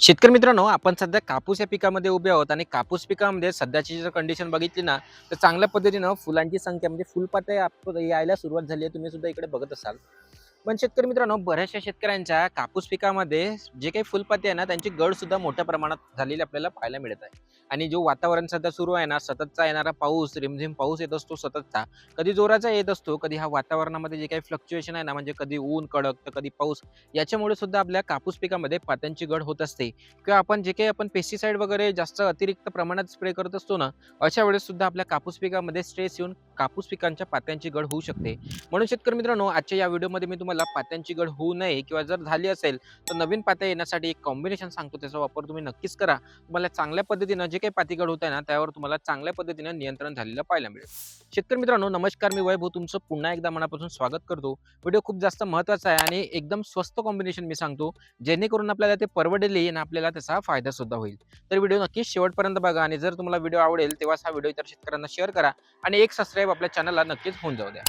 शेतकरी मित्रांनो आपण सध्या कापूस या पिकामध्ये उभे आहोत आणि कापूस पिकामध्ये सध्याची जर कंडिशन बघितली ना तर चांगल्या पद्धतीनं फुलांची संख्या म्हणजे फुलपात्या यायला सुरुवात झाली आहे. तुम्ही सुद्धा इकडे बघत असाल. पण शेतकरी मित्रांनो बऱ्याचशा शेतकऱ्यांच्या कापूस पिकामध्ये जे काही फुलपाती आहे ना त्यांची गड सुद्धा मोठ्या प्रमाणात झालेली आपल्याला पाहायला मिळत आहे. आणि जो वातावरण सध्या सुरू आहे ना सततचा येणारा पाऊस रिमझिम पाऊस येत असतो सततचा. कधी जोराचा येत असतो कधी हा वातावरणामध्ये जे काही फ्लक्च्युएशन आहे ना म्हणजे कधी ऊन कडक तर कधी पाऊस याच्यामुळे सुद्धा आपल्या कापूस पिकामध्ये पात्यांची गड होत असते. किंवा आपण जे काही आपण पेस्टिसाईड वगैरे जास्त अतिरिक्त प्रमाणात स्प्रे करत असतो ना अशा वेळेस सुद्धा आपल्या कापूस पिकामध्ये स्ट्रेस येऊन कापूस पिकांच्या पात्यांची गड होऊ शकते. म्हणून शेतकरी मित्रांनो आजच्या या व्हिडिओमध्ये मी तुम्हाला पात्यांची गड होऊ नये किंवा जर झाली असेल तर नवीन पात्या येण्यासाठी एक कॉम्बिनेशन सांगतो त्याचा वापर तुम्ही नक्कीच करा. तुम्हाला चांगल्या पद्धतीनं जे काही पातीगड होत आहे ना त्यावर तुम्हाला चांगल्या पद्धतीनं नियंत्रण झालेलं पाहायला मिळेल. शेतकरी मित्रांनो नमस्कार मी वैभव. तुमचं पुन्हा एकदा मनापासून स्वागत करतो. व्हिडिओ खूप जास्त महत्त्वाचा आहे आणि एकदम स्वस्त कॉम्बिनेशन मी सांगतो जेणेकरून आपल्याला ते परवडेल आणि आपल्याला त्याचा फायदा सुद्धा होईल. तर व्हिडिओ नक्कीच शेवटपर्यंत बघा आणि जर तुम्हाला व्हिडिओ आवडेल तेव्हाच हा व्हिडिओ इतर शेतकऱ्यांना शेअर करा आणि एक सबस्क्राईब आपल्या चॅनलला नक्कीच होऊन जाऊ द्या.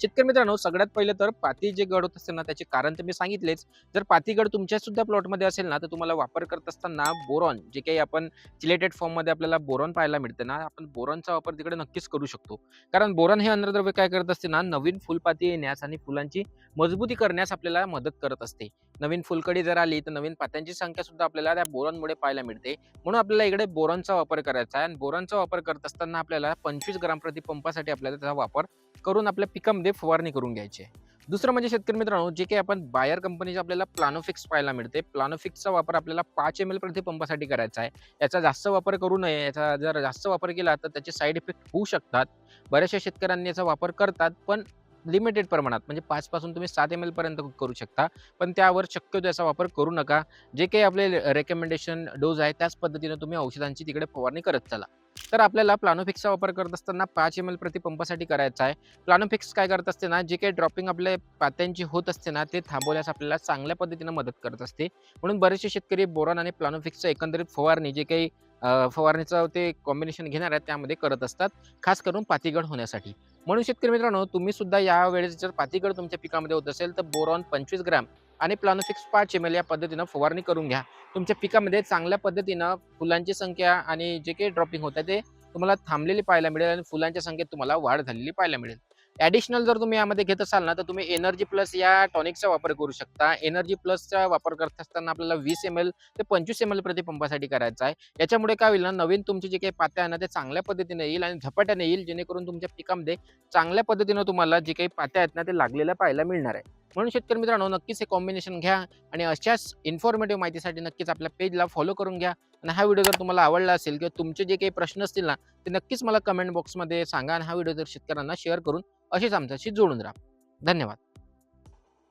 शेतकरी मित्रांनो सगळ्यात पहिलं तर पाती जे गड होत असेल ना त्याचे कारण तर मी सांगितलेच. जर पातीगड तुमच्या सुद्धा प्लॉटमध्ये असेल ना तर तुम्हाला वापर करत असताना बोरॉन जे काही आपण चिलेटेड फॉर्ममध्ये आपल्याला बोरॉन पाहायला मिळते ना आपण बोरॉनचा वापर तिकडे नक्कीच करू शकतो. कारण बोरॉन हे अन्नद्रव्य काय करत असते ना नवीन फुलपाती येण्यास आणि फुलांची मजबूती करण्यास आपल्याला मदत करत असते. नवीन फुलकडी जर आली तर नवीन पात्यांची संख्या सुद्धा आपल्याला त्या बोरॉनमुळे पाहायला मिळते. म्हणून आपल्याला इकडे बोरॉनचा वापर करायचा आहे आणि बोरॉनचा वापर करत असताना आपल्याला पंचवीस ग्राम प्रति पंपासाठी आपल्याला त्याचा वापर करून आपल्या पिकामध्ये फवारणी करून घ्यायची आहे. दुसरं म्हणजे शेतकरी मित्रांनो जे काही आपण बायर कंपनीचे आपल्याला प्लानोफिक्स पाहायला मिळते. प्लानोफिक्सचा वापर आपल्याला पाच एम एल प्रतिपंपासाठी करायचा आहे. याचा जास्त वापर करू नये. याचा जर जास्त वापर केला तर त्याचे साईड इफेक्ट होऊ शकतात. बऱ्याचशा शेतकऱ्यांनी याचा वापर करतात पण लिमिटेड प्रमाणात. म्हणजे पाचपासून तुम्ही सात एम एलपर्यंत करू शकता. पण त्यावर शक्यतो याचा वापर करू नका. जे काही आपले रेकमेंडेशन डोज आहे त्याच पद्धतीने तुम्ही औषधांची तिकडे फवारणी करत चला. तर आपल्याला प्लानोफिक्सचा वापर करत असताना पाच एम एल प्रति पंपासाठी करायचा आहे. प्लानोफिक्स काय करत असते ना जे काही ड्रॉपिंग आपल्या पात्यांची होत असते ना ते थांबवण्यास आपल्याला चांगल्या पद्धतीनं मदत करत असते. म्हणून बरेचसे शेतकरी बोरॉन आणि प्लानोफिक्सचं एकंदरीत फवारणी जे काही फवारणीचं ते कॉम्बिनेशन घेणार आहेत त्यामध्ये करत असतात. खास करून पातीगड होण्यासाठी. म्हणून शेतकरी मित्रांनो तुम्ही सुद्धा यावेळेस जर पातीगड तुमच्या पिकामध्ये होत असेल तर बोरॉन पंचवीस ग्रॅम आणि प्लानोफिक्स पाच एम एल या पद्धतीनं फवारणी करून घ्या. तुमच्या पिकामध्ये चांगल्या पद्धतीनं फुलांची संख्या आणि जे काही ड्रॉपिंग होतं ते तुम्हाला थांबलेली पाहायला मिळेल आणि फुलांच्या संख्येत तुम्हाला वाढ झालेली पाहायला मिळेल. ॲडिशनल जर तुम्ही यामध्ये घेत असाल ना तर तुम्ही एनर्जी प्लस या टॉनिकचा वापर करू शकता. एनर्जी प्लसचा वापर करत असताना आपल्याला वीस एम एल ते पंचवीस एम एल प्रति पंपासाठी करायचा आहे. याच्यामुळे काय होईल ना नवीन तुमचे जे काही पात्या आहे ना ते चांगल्या पद्धतीने येईल आणि झपाट्याने येईल जेणेकरून तुमच्या पिकामध्ये चांगल्या पद्धतीनं तुम्हाला जे काही पात्या आहेत ना ते लागलेल्या पाहायला मिळणार आहे. म्हणून शेतकरी मित्रांनो नक्कीच हे कॉम्बिनेशन घ्या आणि अशाच इन्फॉर्मेटिव्ह माहितीसाठी नक्कीच आपल्या पेजला फॉलो करून घ्या. आणि हा व्हिडिओ जर तुम्हाला आवडला असेल किंवा तुमचे जे काही प्रश्न असतील ना ते नक्कीच मला कमेंट बॉक्समध्ये सांगा आणि हा व्हिडिओ जर शेतकऱ्यांना शेअर करून असेच आमच्याशी जोडून राहा. धन्यवाद.